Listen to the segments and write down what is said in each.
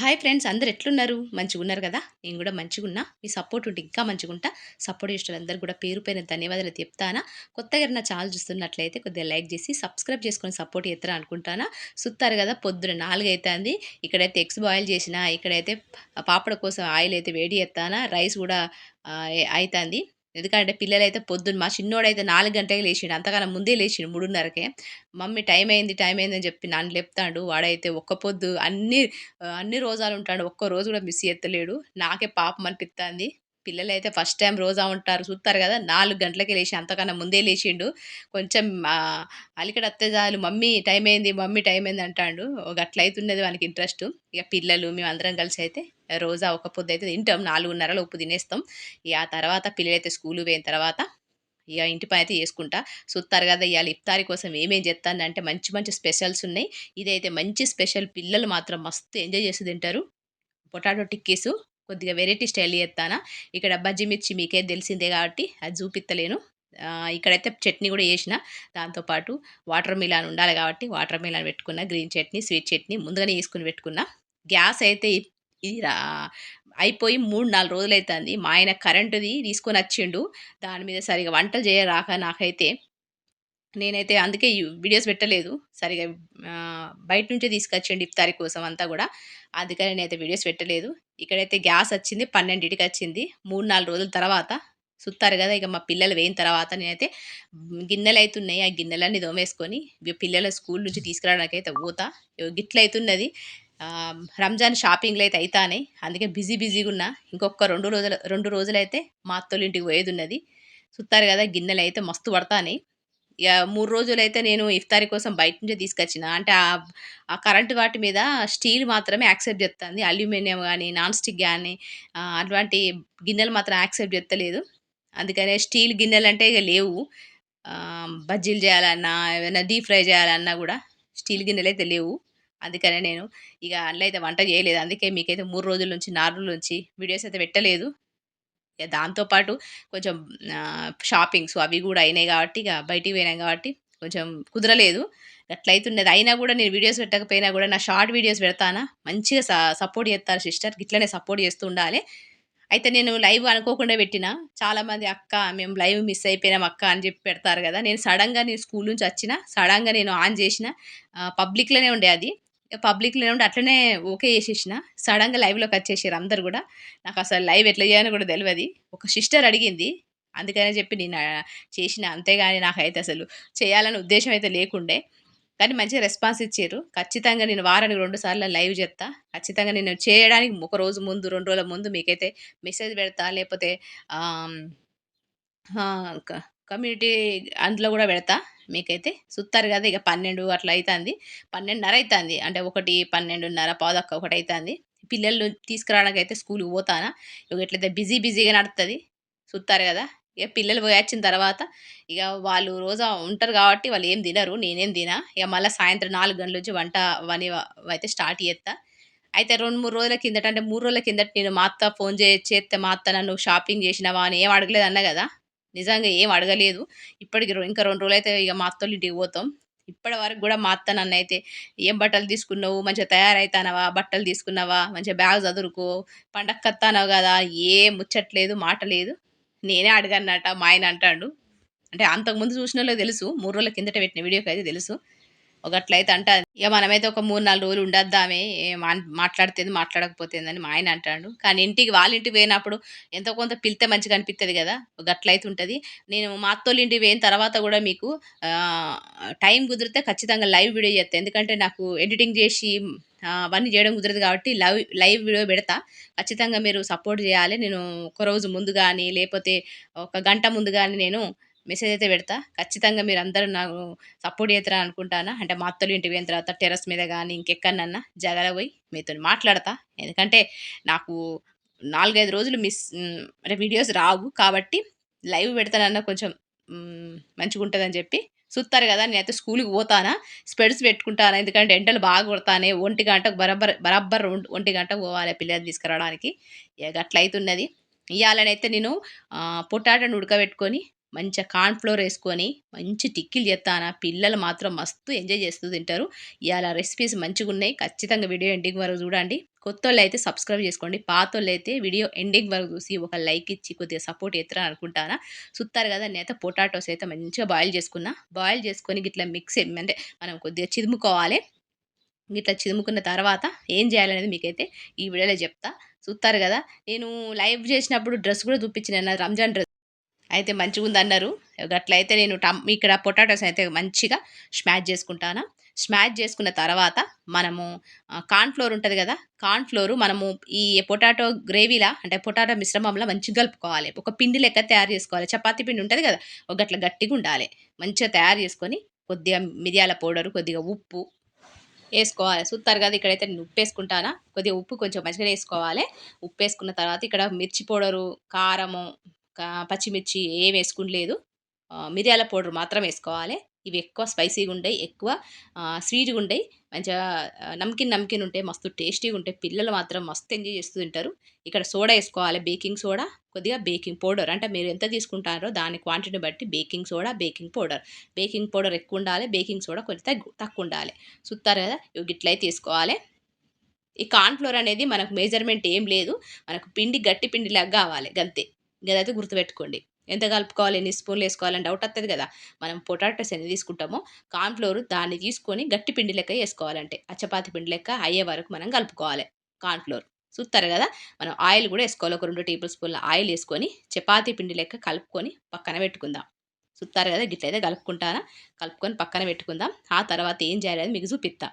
Hi friends అందరు ఎట్లున్నారు? మంచిగా ఉన్నారు కదా? నేను కూడా మంచిగా ఉన్నా. మీ సపోర్ట్ ఉంటే ఇంకా మంచిగా ఉంటా. సపోర్ట్ చేసిన అందరు కూడా పేరు పైన ధన్యవాదాలు చెప్తానా? కొత్తగా నా ఛానల్ చూస్తున్నట్లయితే కొద్దిగా లైక్ చేసి సబ్స్క్రైబ్ చేసుకొని సపోర్ట్ చేస్తారా అనుకుంటానా? సుత్తారు కదా పొద్దున నాలుగు అవుతుంది ఇక్కడైతే ఎగ్స్ బాయిల్ చేసిన ఇక్కడైతే పాపడ కోసం ఆయిల్ అయితే వేడి చేస్తానా? రైస్ కూడా అవుతుంది ఎందుకంటే పిల్లలైతే పొద్దున్న మా చిన్నోడైతే నాలుగు గంటలకి లేచిండు. అంతకన్నా ముందే లేచిండు మూడున్నరకే. మమ్మీ టైం అయింది టైం అయిందని చెప్పి నన్ను లేపుతాడు. వాడైతే ఒక్క పొద్దు అన్ని అన్ని రోజాలు ఉంటాడు. ఒక్క రోజు కూడా మిస్ చేస్తలేడు నాకే పాపం అనిపిస్తుంది పిల్లలు అయితే ఫస్ట్ టైం రోజా ఉంటారు. చూస్తారు కదా నాలుగు గంటలకి లేచి అంతకన్నా ముందే లేచిండు. కొంచెం అలికడ అత్తజాలు చాలు మమ్మీ టైం అయింది మమ్మీ టైం అయింది అంటాడు. అట్లా అవుతున్నది వానికి ఇంట్రెస్ట్. ఇక పిల్లలు మేము అందరం కలిసి అయితే రోజా ఒక పొద్దు అయితే తింటాం. నాలుగున్నరలో ఉప్పు తినేస్తాం. ఇక ఆ తర్వాత పిల్లలైతే స్కూల్ పోయిన తర్వాత ఇక ఇంటి పని అయితే చేసుకుంటా. చూస్తారు కదా ఇవాళ ఇఫ్తారి కోసం ఏమేం చేస్తాను అంటే మంచి మంచి స్పెషల్స్ ఉన్నాయి. ఇదైతే మంచి స్పెషల్ పిల్లలు మాత్రం మస్తు ఎంజాయ్ చేసి తింటారు. పొటాటో టిక్కీసు కొద్దిగా వెరైటీ స్టైల్ చేస్తానా ఇక్కడ బజ్జి మిర్చి మీకే తెలిసిందే కాబట్టి అది చూపిస్తలేను ఇక్కడైతే చట్నీ కూడా చేసిన. దాంతోపాటు వాటర్ మిలాన్ ఉండాలి కాబట్టి వాటర్ మిలాన్ పెట్టుకున్న గ్రీన్ చట్నీ స్వీట్ చట్నీ ముందుగానే వేసుకుని పెట్టుకున్న. గ్యాస్ అయితే ఇది అయిపోయి మూడు నాలుగు రోజులు అవుతుంది మా ఆయన కరెంటుది తీసుకొని వచ్చిండు. దాని మీద సరిగా వంటలు చేయరాక నాకైతే నేనైతే అందుకే వీడియోస్ పెట్టలేదు. సరిగా బయట నుంచే తీసుకొచ్చండి ఇఫ్తారి కోసం అంతా కూడా. అందుకని నేనైతే వీడియోస్ పెట్టలేదు. ఇక్కడైతే గ్యాస్ వచ్చింది పన్నెండింటికి వచ్చింది. మూడు నాలుగు రోజుల తర్వాత సుత్తారు కదా ఇక మా పిల్లలు వేయిన తర్వాత నేనైతే గిన్నెలు అవుతున్నాయి ఆ గిన్నెలన్నీ దోమేసుకొని పిల్లల స్కూల్ నుంచి తీసుకురావడానికి అయితే పోతా గిట్ల అవుతున్నది రంజాన్ షాపింగ్లు అయితే అవుతానే అందుకే బిజీ బిజీగా ఉన్నా ఇంకొక రెండు రోజులు రెండు రోజులైతే మా అత్తోళ్ళ ఇంటికి పోయేది ఉన్నది సుత్తారు కదా గిన్నెలు అయితే మస్తు పడతానే. మూడు రోజులైతే నేను ఇఫ్తారీ కోసం బయట నుంచే తీసుకొచ్చిన. అంటే ఆ కరెంటు వాటి మీద స్టీల్ మాత్రమే యాక్సెప్ట్ చేస్తుంది అల్యూమినియం కానీ నాన్ స్టిక్ కానీ అటువంటి గిన్నెలు మాత్రం యాక్సెప్ట్ చేస్తలేదు అందుకనే స్టీల్ గిన్నెలు అంటే ఇక లేవు. బజ్జీలు చేయాలన్నా ఏమైనా డీప్ ఫ్రై చేయాలన్నా కూడా స్టీల్ గిన్నెలు అయితే లేవు. అందుకనే నేను ఇక అందులో అయితే వంట చేయలేదు. అందుకే మీకైతే మూడు రోజుల నుంచి నాలుగు నుంచి వీడియోస్ అయితే పెట్టలేదు. దాంతోపాటు కొంచెం షాపింగ్స్ అవి కూడా అయినాయి కాబట్టి ఇక బయటికి పోయినాం కాబట్టి కొంచెం కుదరలేదు. అట్లయితున్నది అయినా కూడా నేను వీడియోస్ పెట్టకపోయినా కూడా నా షార్ట్ వీడియోస్ పెడతానా? మంచిగా సపోర్ట్ చేస్తారు సిస్టర్. ఇట్లనే సపోర్ట్ చేస్తూ ఉండాలి. అయితే నేను లైవ్ అనుకోకుండా పెట్టిన. చాలామంది అక్క మేము లైవ్ మిస్ అయిపోయినాం అక్క అని చెప్పి పెడతారు కదా. నేను సడన్గా నేను స్కూల్ నుంచి వచ్చిన సడన్గా నేను ఆన్ చేసిన పబ్లిక్లోనే ఉండే అది. పబ్లిక్లో ఉండి అట్లనే ఓకే చేసేసిన. సడన్గా లైవ్లోకి వచ్చేసారు అందరు కూడా. నాకు అసలు లైవ్ ఎట్లా చేయాలని కూడా తెలియదు ఒక సిస్టర్ అడిగింది. అందుకనే చెప్పి నేను చేసిన. అంతేగాని నాకైతే అసలు చేయాలని ఉద్దేశం అయితే లేకుండే. కానీ మంచి రెస్పాన్స్ ఇచ్చారు. ఖచ్చితంగా నేను వారానికి రెండు సార్లు లైవ్ చేస్తా ఖచ్చితంగా నేను చేయడానికి ఒక రోజు ముందు రెండు రోజుల ముందు మీకైతే మెసేజ్ పెడతా. లేకపోతే కమ్యూనిటీ అందులో కూడా పెడతా. మీకైతే సుత్తారు కదా ఇక పన్నెండు అట్లా అవుతుంది పన్నెండున్నర అవుతుంది అంటే ఒకటి పన్నెండున్నర పాదొక్క ఒకటి అవుతుంది పిల్లలు తీసుకురావడానికి అయితే స్కూల్కి పోతానా? ఇక ఎట్లయితే బిజీ బిజీగా నడుస్తుంది సుత్తారు కదా. ఇక పిల్లలు పోయి వచ్చిన తర్వాత ఇక వాళ్ళు రోజా ఉంటారు కాబట్టి వాళ్ళు ఏం తినరు నేనేం తినా? ఇక మళ్ళీ సాయంత్రం నాలుగు గంటల నుంచి వంట వని అయితే స్టార్ట్ చేస్తా అయితే రెండు మూడు రోజుల కిందట అంటే మూడు రోజుల కిందట నేను మా అత్త ఫోన్ చే చేస్తే మా అత్త నన్ను షాపింగ్ చేసినావా అని ఏం అడగలేదు అన్న కదా. నిజంగా ఏం అడగలేదు. ఇప్పటికి ఇంకా రెండు రోజులు అయితే ఇక మా అత్తలు ఇంటికి పోతాం. ఇప్పటి వరకు కూడా మా అత్త నన్ను అయితే ఏం బట్టలు తీసుకున్నావు? మంచిగా తయారైతానవా? బట్టలు తీసుకున్నావా? మంచిగా బ్యాగ్ చదురుకో పండగ కత్తానవు కదా? ఏం ముచ్చట్లేదు మాట లేదు నేనే అడగన్నట మా ఆయన అంటాడు. అంటే అంతకుముందు చూసిన తెలుసు మూడు రోజుల కిందట పెట్టిన వీడియోకి అయితే తెలుసు. ఒకట్లయితే అంట ఇక మనమైతే ఒక మూడు నాలుగు రోజులు ఉండొద్దామే మాట్లాడితేంది మాట్లాడకపోతేందని మా ఆయన అంటాడు. కానీ ఇంటికి వాళ్ళ ఇంటికి పోయినప్పుడు ఎంతో కొంత పిలితే మంచిగా అనిపిస్తుంది కదా గట్లయితే ఉంటుంది. నేను మా అత్తోళ్ళ ఇంటికి పోయిన తర్వాత కూడా మీకు టైం కుదిరితే ఖచ్చితంగా లైవ్ వీడియో చేస్తాను ఎందుకంటే నాకు ఎడిటింగ్ చేసి అవన్నీ చేయడం కుదరదు కాబట్టి లైవ్ లైవ్ వీడియో పెడతా. ఖచ్చితంగా మీరు సపోర్ట్ చేయాలి. నేను ఒక రోజు ముందు కానీ లేకపోతే ఒక గంట ముందు కానీ నేను మెసేజ్ అయితే పెడతా. ఖచ్చితంగా మీరు అందరూ నాకు సపోర్ట్ చేస్తారా అనుకుంటానా? అంటే మా అత్తలు ఇంటికి పోయిన తర్వాత టెరస్ మీద కానీ ఇంకెక్కడన్నా జగల పోయి మీతో మాట్లాడతా. ఎందుకంటే నాకు నాలుగైదు రోజులు మిస్ అంటే వీడియోస్ రావు కాబట్టి లైవ్ పెడతానన్నా కొంచెం మంచిగా ఉంటుందని చెప్పి చూస్తారు కదా నేనైతే స్కూల్కి పోతానా? స్పెడ్స్ పెట్టుకుంటాను? ఎందుకంటే ఎండలు బాగా కొడతానే. ఒంటి గంటకు బరబ్బర్ బరబ్బర్ ఒంటి గంటకు పోవాలి పిల్లలు తీసుకురావడానికి. ఇక అట్లయితున్నది ఇవాళనైతే నేను పొటాటను ఉడకబెట్టుకొని మంచిగా కార్న్ఫ్లోర్ వేసుకొని మంచి టిక్కిలు చేస్తాను? పిల్లలు మాత్రం మస్తు ఎంజాయ్ చేస్తూ తింటారు. ఇవాళ రెసిపీస్ మంచిగా ఉన్నాయి. ఖచ్చితంగా వీడియో ఎండింగ్ వరకు చూడండి. కొత్త అయితే సబ్స్క్రైబ్ చేసుకోండి. పాతోళ్ళు అయితే వీడియో ఎండింగ్ వరకు చూసి ఒక లైక్ ఇచ్చి కొద్దిగా సపోర్ట్ చేస్తారని అనుకుంటానా? సుత్తారు కదా నేత పొటాటోస్ అయితే మంచిగా బాయిల్ చేసుకున్నా. బాయిల్ చేసుకొని ఇట్లా మిక్స్ అంటే మనం కొద్దిగా చిదుముకోవాలి. ఇట్లా చిదుముకున్న తర్వాత ఏం చేయాలనేది మీకైతే ఈ వీడియోలో చెప్తా. చూస్తారు కదా నేను లైవ్ చేసినప్పుడు డ్రెస్ కూడా చూపించిన రంజాన్ డ్రెస్ అయితే మంచిగా ఉంది అన్నారు అట్లయితే నేను టమ్ ఇక్కడ పొటాటోస్ అయితే మంచిగా స్మాష్ చేసుకుంటాను. స్మాష్ చేసుకున్న తర్వాత మనము కార్న్ఫ్లోర్ ఉంటుంది కదా కార్న్ఫ్లోరు మనము ఈ పొటాటో గ్రేవీలా అంటే పొటాటో మిశ్రమంలో మంచిగా కలుపుకోవాలి. ఒక పిండి లెక్క తయారు చేసుకోవాలి. చపాతీ పిండి ఉంటుంది కదా ఒక గట్ల గట్టిగా ఉండాలి. మంచిగా తయారు చేసుకొని కొద్దిగా మిరియాల పౌడరు కొద్దిగా ఉప్పు వేసుకోవాలి. చూస్తారు కదా ఇక్కడైతే నేను ఉప్పు వేసుకుంటానా? కొద్దిగా ఉప్పు కొంచెం మంచిగా వేసుకోవాలి. ఉప్పు వేసుకున్న తర్వాత ఇక్కడ మిర్చి పౌడరు కారము పచ్చిమిర్చి ఏం వేసుకుని మిరియాల పౌడర్ మాత్రం వేసుకోవాలి. ఇవి ఎక్కువ స్పైసీగా ఉంటాయి ఎక్కువ స్వీట్గా ఉంటాయి. మంచిగా నమ్కిన్ నమ్కిన్ ఉంటాయి మస్తు టేస్టీగా ఉంటాయి. పిల్లలు మాత్రం మస్తు ఎంజాయ్ చేస్తూ తింటారు. ఇక్కడ సోడా వేసుకోవాలి బేకింగ్ సోడా కొద్దిగా బేకింగ్ పౌడర్. అంటే మీరు ఎంత తీసుకుంటారో దాని క్వాంటిటీ బట్టి baking soda baking powder. Baking powder ఎక్కువ ఉండాలి బేకింగ్ సోడా కొంచెం తక్కువ ఉండాలి. చూస్తారు కదా ఇట్లయితే తీసుకోవాలి. ఈ కార్న్ఫ్లోర్ అనేది మనకు మెజర్మెంట్ ఏం లేదు. మనకు పిండి గట్టి పిండిలాగా కావాలి గంతే. గదైతే గుర్తుపెట్టుకోండి. ఎంత కలుపుకోవాలి ఎన్ని స్పూన్లు వేసుకోవాలని డౌట్ వస్తుంది కదా? మనం పొటాటోస్ ఎన్ని తీసుకుంటామో. కార్న్ఫ్లోర్ దాన్ని తీసుకొని గట్టి పిండి లెక్క వేసుకోవాలంటే ఆ చపాతి పిండి లెక్క అయ్యే వరకు మనం కలుపుకోవాలి కార్న్ఫ్లోర్. చూస్తారు కదా? మనం ఆయిల్ కూడా వేసుకోవాలి. ఒక రెండు టేబుల్ స్పూన్ల ఆయిల్ వేసుకొని చపాతీ పిండి లెక్క కలుపుకొని పక్కన పెట్టుకుందాం. చూస్తారు కదా? గిట్లయితే కలుపుకుంటానా? కలుపుకొని పక్కన పెట్టుకుందాం. ఆ తర్వాత ఏం చేయాలి మీకు చూపిస్తా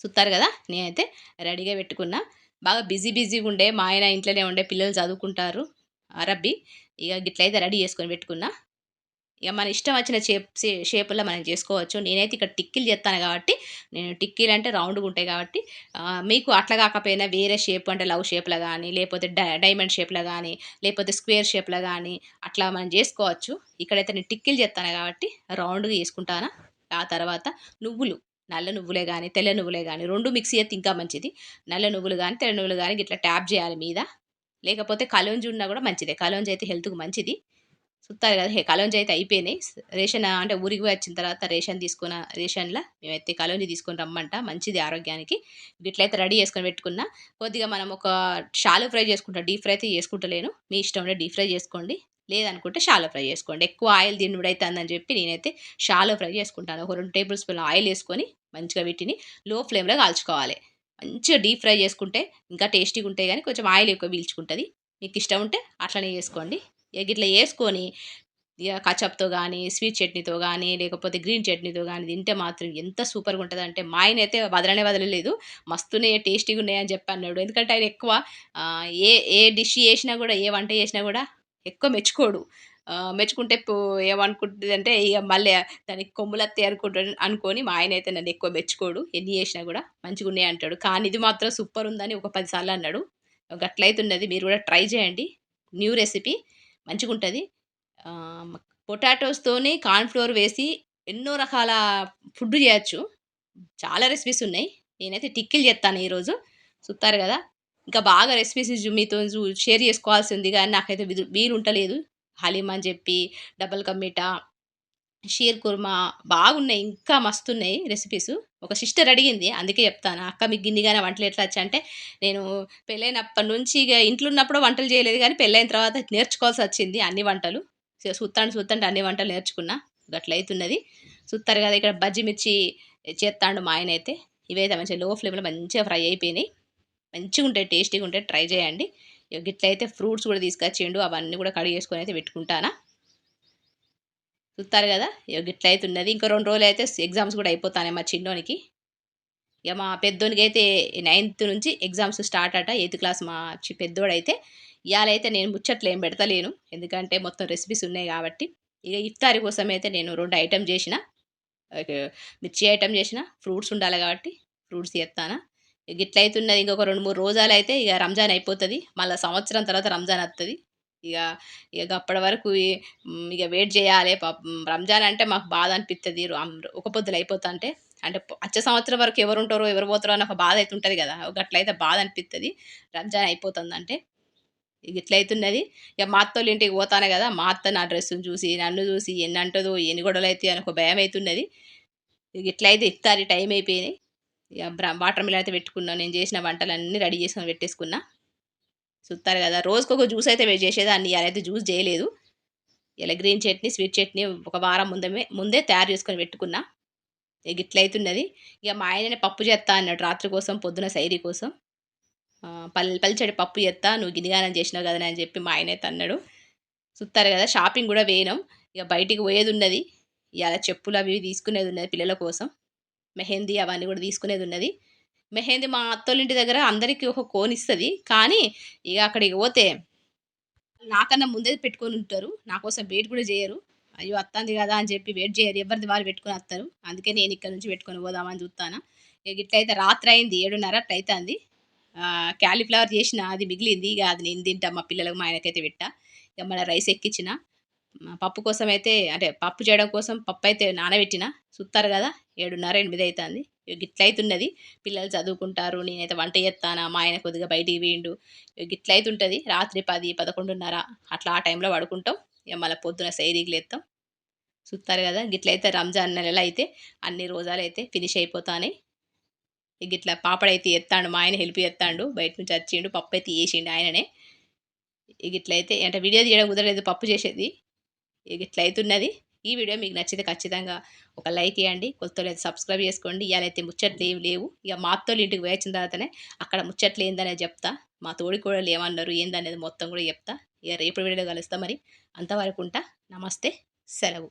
చూస్తారు కదా? నేనైతే రెడీగా పెట్టుకున్నా. బాగా బిజీ బిజీగా ఉండే మా ఆయన ఇంట్లోనే ఉండే పిల్లలు చదువుకుంటారు. రబ్బి. ఇక గిట్లయితే రెడీ చేసుకొని పెట్టుకున్నా. ఇక మన ఇష్టం వచ్చిన షేప్ షేపుల్లో మనం చేసుకోవచ్చు. నేనైతే ఇక్కడ టిక్కీలు చేస్తాను కాబట్టి నేను టిక్కీలు అంటే రౌండ్గా ఉంటాయి కాబట్టి మీకు అట్లా కాకపోయినా వేరే షేప్ అంటే లవ్ షేప్లో కానీ లేకపోతే డైమండ్ షేప్లో కానీ లేకపోతే స్క్వేర్ షేప్లో కానీ అట్లా మనం చేసుకోవచ్చు. ఇక్కడైతే నేను టిక్కీలు చేస్తాను కాబట్టి రౌండ్గా చేసుకుంటాను. ఆ తర్వాత నువ్వులు నల్ల నువ్వులే కానీ తెల్ల నువ్వులే కానీ రెండు మిక్సీ అయితే ఇంకా మంచిది. నల్ల నువ్వులు కానీ తెల్ల నువ్వులు కానీ ఇట్లా ట్యాప్ చేయాలి మీద. లేకపోతే కలోంజి ఉన్నా కూడా మంచిదే. కలోంజి అయితే హెల్త్కి మంచిది. చూస్తారు కదా కలోంజి అయితే అయిపోయినాయి. రేషన్ అంటే ఊరికి వచ్చిన తర్వాత రేషన్ తీసుకున్న రేషన్లో మేమైతే కలోంజి తీసుకొని రమ్మంట. మంచిది ఆరోగ్యానికి. ఇట్లయితే రెడీ చేసుకొని పెట్టుకున్నా. కొద్దిగా మనం ఒక షాలు ఫ్రై చేసుకుంటాం డీప్ ఫ్రై అయితే చేసుకుంటలేను. మీ ఇష్టం డీప్ ఫ్రై చేసుకోండి. లేదనుకుంటే షాలో ఫ్రై చేసుకోండి. ఎక్కువ ఆయిల్ తినుడైతే అందని చెప్పి నేనైతే షాలో ఫ్రై చేసుకుంటాను. ఒక రెండు టేబుల్ స్పూన్ ఆయిల్ వేసుకొని మంచిగా వీటిని లో ఫ్లేమ్లో కాల్చుకోవాలి. మంచిగా డీప్ ఫ్రై చేసుకుంటే ఇంకా టేస్టీగా ఉంటాయి కానీ కొంచెం ఆయిల్ ఎక్కువ పీల్చుకుంటుంది. మీకు ఇష్టం ఉంటే అట్లనే చేసుకోండి. ఇక ఇట్లా వేసుకొని ఇక కచప్తో కానీ స్వీట్ చట్నీతో కానీ లేకపోతే గ్రీన్ చట్నీతో కానీ తింటే మాత్రం ఎంత సూపర్గా ఉంటుంది అంటే మా ఆయన అయితే వదలనే వదలలేదు. మస్తునే టేస్టీగా ఉన్నాయని చెప్పి అన్నాడు. ఎందుకంటే ఆయన ఎక్కువ ఏ ఏ డిష్ చేసినా కూడా ఏ వంట చేసినా కూడా ఎక్కువ మెచ్చుకోడు. మెచ్చుకుంటే ఏమనుకుంటుంది అంటే ఇక మళ్ళీ దానికి కొమ్ములత్తే అనుకుంటాడు అనుకొని మా ఆయన అయితే నన్ను ఎక్కువ మెచ్చుకోడు. ఎన్ని చేసినా కూడా మంచిగా ఉన్నాయి అంటాడు. కానీ ఇది మాత్రం సూపర్ ఉందని ఒక పదిసార్లు అన్నాడు. గట్లయితున్నది మీరు కూడా ట్రై చేయండి. న్యూ రెసిపీ మంచిగా ఉంటుంది పొటాటోస్తోనే కార్న్ఫ్లోర్ వేసి ఎన్నో రకాల ఫుడ్ చేయొచ్చు. చాలా రెసిపీస్ ఉన్నాయి. నేనైతే టిక్కిలు చేస్తాను ఈరోజు. చూస్తారు కదా. ఇంకా బాగా రెసిపీస్ మీతో షేర్ చేసుకోవాల్సింది కానీ నాకైతే వీలు ఉంటలేదు హలీం అని చెప్పి డబల్ కమ్మిటా షీర్ కుర్మా బాగున్నాయి ఇంకా మస్తున్నాయి రెసిపీస్ ఒక సిస్టర్ అడిగింది అందుకే చెప్తాను అక్క మీకు గిన్నెగానే వంటలు ఎట్లా వచ్చా అంటే నేను పెళ్ళైనప్పటి నుంచి ఇక ఇంట్లో ఉన్నప్పుడు వంటలు చేయలేదు కానీ పెళ్ళైన తర్వాత నేర్చుకోవాల్సి వచ్చింది అన్ని వంటలు. సుత్తాండి సుత్తండి అన్ని వంటలు నేర్చుకున్నా గట్లయితున్నది చూస్తారు కదా ఇక్కడ బజ్జి మిర్చి చేస్తాడు మా ఆయన అయితే. ఇవైతే మంచిగా లో ఫ్లేమ్లో మంచిగా ఫ్రై అయిపోయినాయి. మంచిగా ఉంటాయి టేస్టీగా ఉంటాయి ట్రై చేయండి. గిట్లయితే ఫ్రూట్స్ కూడా తీసుకొచ్చిండు అవన్నీ కూడా కడిగి చేసుకొని అయితే పెట్టుకుంటానా? చూస్తారు కదా ఇక గిట్లయితే ఉన్నది. ఇంకో రెండు రోజులు అయితే ఎగ్జామ్స్ కూడా అయిపోతానే మా చిన్నోనికి. ఇక మా పెద్దోనికి అయితే నైన్త్ నుంచి ఎగ్జామ్స్ స్టార్ట్ అట ఎయిత్ క్లాస్ మా పెద్దోడైతే. ఇవాళైతే నేను ముచ్చట్లు ఏం పెడతలేను ఎందుకంటే మొత్తం రెసిపీస్ ఉన్నాయి కాబట్టి. ఇక ఇఫ్తారి కోసం అయితే నేను రెండు ఐటమ్ చేసిన. మిర్చి ఐటమ్ చేసిన ఫ్రూట్స్ ఉండాలి కాబట్టి ఫ్రూట్స్ చేస్తానా గిట్లయితున్నది ఇంకొక రెండు మూడు రోజులు అయితే ఇక రంజాన్ అయిపోతుంది. మళ్ళీ సంవత్సరం తర్వాత రంజాన్ వస్తుంది ఇక ఇక అప్పటి వరకు ఇక వెయిట్ చేయాలి రంజాన్ అంటే మాకు బాధ అనిపిస్తుంది ఒక పొద్దులు అయిపోతా అంటే అంటే వచ్చే సంవత్సరం వరకు ఎవరు ఉంటారో ఎవరు పోతారో అని ఒక బాధ అయితే ఉంటుంది కదా. అట్లయితే బాధ అనిపిస్తుంది రంజాన్ అయిపోతుంది అంటే ఇక ఇట్లయితున్నది. ఇక మా అత్తోళ్ళ ఇంటికి పోతాను కదా. మా అత్త నా డ్రెస్సును చూసి నన్ను చూసి ఎన్ని అంటుందో ఎన్ని గొడవలు అయితే అని ఒక భయం అవుతున్నది ఇక ఇట్లయితే ఇస్తారు టైం అయిపోయినాయి. వాటర్ మిలన్ అయితే పెట్టుకున్నా నేను చేసిన వంటలన్నీ రెడీ చేసుకొని పెట్టేసుకున్నా. చూస్తారు కదా రోజుకొక ఒక జ్యూస్ అయితే చేసేదాన్ని ఇవాళ అయితే జ్యూస్ చేయలేదు. ఇలా గ్రీన్ చట్నీ స్వీట్ చట్నీ ఒక వారం ముందే ముందే తయారు చేసుకొని పెట్టుకున్నా. ఇక ఇట్లయితున్నది ఇక మా ఆయననే పప్పు చేస్తా అన్నాడు రాత్రి కోసం పొద్దున సైరీ కోసం. పల్ పల్చడి పప్పు చేస్తా నువ్వు గిన్నెగానం చేసినావు కదా అని చెప్పి మా ఆయన అయితే అన్నాడు. చూస్తారు కదా షాపింగ్ కూడా వేయడం ఇక బయటికి పోయేది ఉన్నది ఇలా చెప్పులు అవి ఇవి తీసుకునేది ఉన్నది పిల్లల కోసం. మెహందీ అవన్నీ కూడా తీసుకునేది ఉన్నది. మెహందీ మా అత్తోళ్ళింటి దగ్గర అందరికీ ఒక కోన్ ఇస్తుంది. కానీ ఇక అక్కడికి పోతే నాకన్నా ముందే పెట్టుకొని ఉంటారు. నా కోసం వెయిట్ కూడా చేయరు. అయ్యో అత్తంది కదా అని చెప్పి వెయిట్ చేయరు. ఎవరిది వాళ్ళు పెట్టుకొని వస్తారు. అందుకే నేను ఇక్కడ నుంచి పెట్టుకొని పోదామని చూస్తాను ఇక ఇట్లయితే రాత్రి అయింది. ఏడున్నర అట్లా అవుతుంది క్యాలీఫ్లవర్ చేసిన అది మిగిలింది. ఇక అది నేను తింటా. మా పిల్లలకు మా ఆయనకైతే పెట్టా. ఇక మన రైస్ ఎక్కించిన. పప్పు కోసం అయితే అంటే పప్పు చేయడం కోసం పప్పు అయితే నానబెట్టిన. చూస్తారు కదా. ఏడున్నర ఎనిమిది అవుతుంది ఇక పిల్లలు చదువుకుంటారు నేనైతే వంట చేస్తాను మా ఆయన కొద్దిగా బయటికి వేయండు ఇక రాత్రి పది పదకొండున్నర అట్లా ఆ టైంలో పడుకుంటాం. ఇక మళ్ళీ పొద్దున సైరీకి లేస్తాం చూస్తారు కదా గిట్లయితే రంజాన్ నెల అయితే అన్ని రోజాలు అయితే ఫినిష్ అయిపోతాయి ఇక ఇట్లా పాపడైతే ఎత్తాడు మా ఆయన హెల్ప్ చేస్తాడు బయట నుంచి వచ్చిండు పప్పు అయితే వేసిండు ఆయననే. ఇక ఇట్లయితే అంటే వీడియో తీయడం కుదరలేదు పప్పు చేసేది. ఇక ఇట్లా అవుతున్నది ఈ వీడియో మీకు నచ్చితే ఖచ్చితంగా ఒక లైక్ ఇవ్వండి కొత్త అయితే సబ్స్క్రైబ్ చేసుకోండి. ఇవాళైతే ముచ్చట్లు ఏమి లేవు. ఇక మా అత్తోళ్ళు ఇంటికి వేచిన తర్వాతనే అక్కడ ముచ్చట్లు ఏందనేది చెప్తా. మా తోడి కూడా ఏమన్నారు ఏందనేది మొత్తం కూడా చెప్తా. ఇక రేపు వీడియో కలుస్తా మరి. అంతవరకు ఉంటా. నమస్తే. సెలవు.